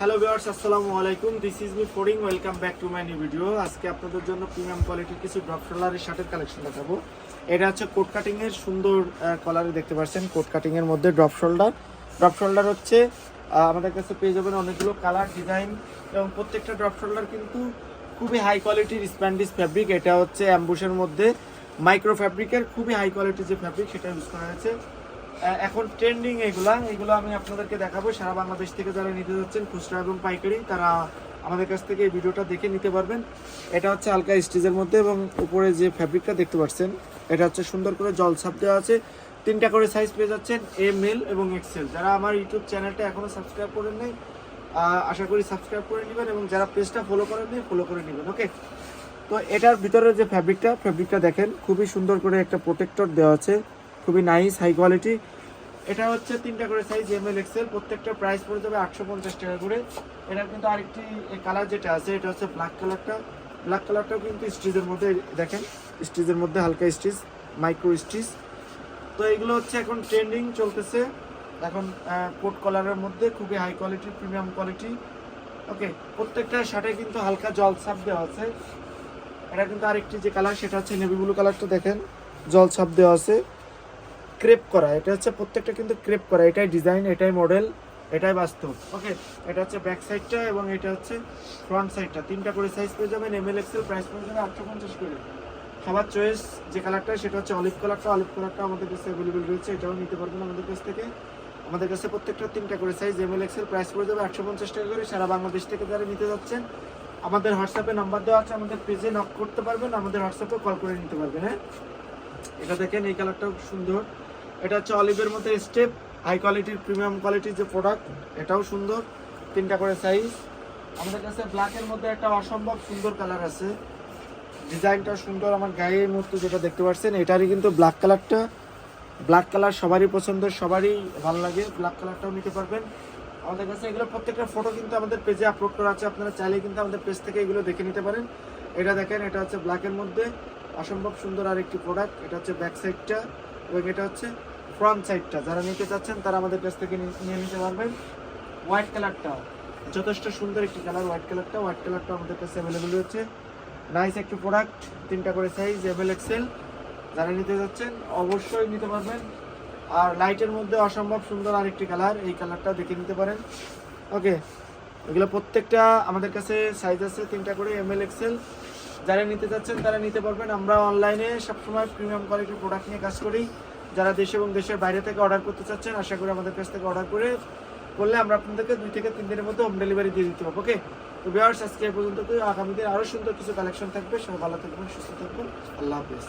Hello viewers আসসালামু আলাইকুম this is me ফোরিং welcome back to my new video আজকে আপনাদের জন্য প্রিমিয়াম কোয়ালিটির কিছু ড্রপ শোল্ডারের শার্টের কালেকশন দেখাবো। এটা হচ্ছে কোট কাটিং এর সুন্দর কলারে দেখতে পাচ্ছেন। কোট কাটিং এর মধ্যে ড্রপ শোল্ডার ড্রপ শোল্ডার হচ্ছে আমাদের কাছে পেয়ে যাবেন অনেকগুলো কালার ডিজাইন এবং প্রত্যেকটা ড্রপ শোল্ডার কিন্তু খুবই হাই কোয়ালিটির স্প্যান্ডিস ফ্যাব্রিক এটা হচ্ছে অ্যাম্বুশের মধ্যে মাইক্রো ফ্যাব্রিকের খুবই হাই কোয়ালিটির যে ফ্যাব্রিক সেটা ইউজ করা হয়েছে। এখন ট্রেন্ডিং এগুলা, এগুলো আমি আপনাদেরকে দেখাবো। সারা বাংলাদেশ থেকে যারা নিতে যাচ্ছেন, খুচরা এবং পাইকারি, তারা আমাদের কাছ থেকে এই ভিডিওটা দেখে নিতে পারবেন। এটা হচ্ছে হালকা স্টিজের মধ্যে এবং উপরে যে ফ্যাব্রিকটা দেখতে পাচ্ছেন, এটা হচ্ছে সুন্দর করে জল ছাপ দেওয়া আছে। তিনটা করে সাইজ পেয়ে যাচ্ছেন এম এল এবং এক্সেল যারা আমার ইউটিউব চ্যানেলটা এখনও সাবস্ক্রাইব করেন নাই আশা করি সাবস্ক্রাইব করে নেবেন এবং যারা পেজটা ফলো করেন নাই ফলো করে নেবেন ওকে তো এটার ভিতরে যে ফ্যাব্রিকটা ফ্যাব্রিকটা দেখেন, খুবই সুন্দর করে একটা প্রোটেক্টর দেওয়া আছে। খুবই নাইস হাই কোয়ালিটি এটা হচ্ছে তিনটা করে সাইজ এম এল এক্সেল প্রত্যেকটা প্রাইস পড়ে যাবে আটশো পঞ্চাশ টাকা করে। এটার কিন্তু আরেকটি কালার যেটা আছে, এটা হচ্ছে ব্ল্যাক কালারটা ব্ল্যাক কালারটাও কিন্তু স্টিচের মধ্যে, দেখেন স্টিচের মধ্যে হালকা স্টিচ মাইক্রো স্টিচ তো এগুলো হচ্ছে এখন ট্রেন্ডিং চলতেছে। এখন কোট কলারের মধ্যে খুবই high quality premium quality okay প্রত্যেকটা শার্টে কিন্তু হালকা জল ছাপ দেওয়া আছে। এটা কিন্তু আরেকটি যে কালার সেটা হচ্ছে নেভি ব্লু কালারটা দেখেন। জল ছাপ দেওয়া আছে। ক্রেপ করা, এটা হচ্ছে প্রত্যেকটা কিন্তু ক্রেপ করা, এটাই ডিজাইন, এটাই মডেল, এটাই বাস্তব, ওকে? এটা হচ্ছে ব্যাক সাইডটা এবং এটা হচ্ছে ফ্রন্ট সাইডটা তিনটা করে সাইজ পেয়ে যাবেন এম এল এক্সেল প্রাইস পেয়ে যাবে আটশো পঞ্চাশ করে। সবার চয়েস যে কালারটা সেটা হচ্ছে অলিভ কালারটা অলিভ কালারটা আমাদের কাছে অ্যাভেলেবেল রয়েছে, এটাও নিতে পারবেন আমাদের কাছ থেকে। আমাদের কাছে প্রত্যেকটা তিনটা করে size M L XL price পড়ে যাবে একশো পঞ্চাশ টাকা করে, সারা বাংলাদেশ থেকে যারা নিতে যাচ্ছেন, আমাদের হোয়াটসঅ্যাপে নাম্বার দেওয়া আছে, আমাদের পেজে নক করতে পারবেন, আমাদের হোয়াটসঅ্যাপে কল করে নিতে পারবেন হ্যাঁ? এটা দেখেন, এই কালারটাও সুন্দর। এটা হচ্ছে অলিভের মধ্যে স্টেপ হাই কোয়ালিটির প্রিমিয়াম কোয়ালিটির যে প্রোডাক্ট এটাও সুন্দর, তিনটা করে সাইজ আমাদের কাছে ব্ল্যাকের মধ্যে একটা অসম্ভব সুন্দর কালার আছে। ডিজাইনটা সুন্দর, আমার গায়ের মতো যেটা দেখতে পাচ্ছেন, এটারই কিন্তু ব্ল্যাক কালারটা ব্ল্যাক কালার সবারই পছন্দ সবারই ভালো লাগে। ব্ল্যাক কালারটাও নিতে পারবেন। আমাদের কাছে এগুলো প্রত্যেকটা ফটো কিন্তু আমাদের পেজে আপলোড করা আছে। আপনারা চাইলে কিন্তু আমাদের পেজ থেকে এগুলো দেখে নিতে পারেন। এটা দেখেন, এটা হচ্ছে ব্ল্যাকের মধ্যে। অসম্ভব সুন্দর আরেকটি প্রোডাক্ট এটা হচ্ছে ব্যাক সাইডটা এবং এটা হচ্ছে ফ্রন্ট সাইডটা যারা নিতে চাচ্ছেন, তারা আমাদের কাছ থেকে নিয়ে নিতে পারবেন হোয়াইট কালারটা যথেষ্ট সুন্দর একটি কালার হোয়াইট কালারটা হোয়াইট কালারটা আমাদের কাছে অ্যাভেলেবেল রয়েছে। নাইস একটি প্রোডাক্ট তিনটা করে সাইজ এভেল এক্সেল যারা নিতে যাচ্ছেন অবশ্যই নিতে পারবেন। আর লাইটের মধ্যে অসম্ভব সুন্দর আরেকটি কালার এই কালারটা দেখে নিতে পারেন। ওকে এগুলো প্রত্যেকটা আমাদের কাছে সাইজ আছে, তিনটা করে এম এল এক্সেল যারা নিতে চাচ্ছেন তারা নিতে পারবেন। আমরা অনলাইনে সবসময় প্রিমিয়াম কোয়ালিটির প্রোডাক্ট নিয়ে কাজ করি। যারা দেশ এবং দেশের বাইরে থেকে অর্ডার করতে চাচ্ছেন, আশা করি আমাদের কাছ থেকে অর্ডার করে করলে আমরা আপনাদেরকে দুই থেকে তিন দিনের মধ্যে হোম ডেলিভারি দিয়ে দিতে পারব ওকে তো বিয়ার্স আজকে পর্যন্ত আগামী দিন আরও সুন্দর কিছু কালেকশন থাকবে। সবাই ভালো থাকবেন, সুস্থ থাকবেন। আল্লাহ হাফিজ।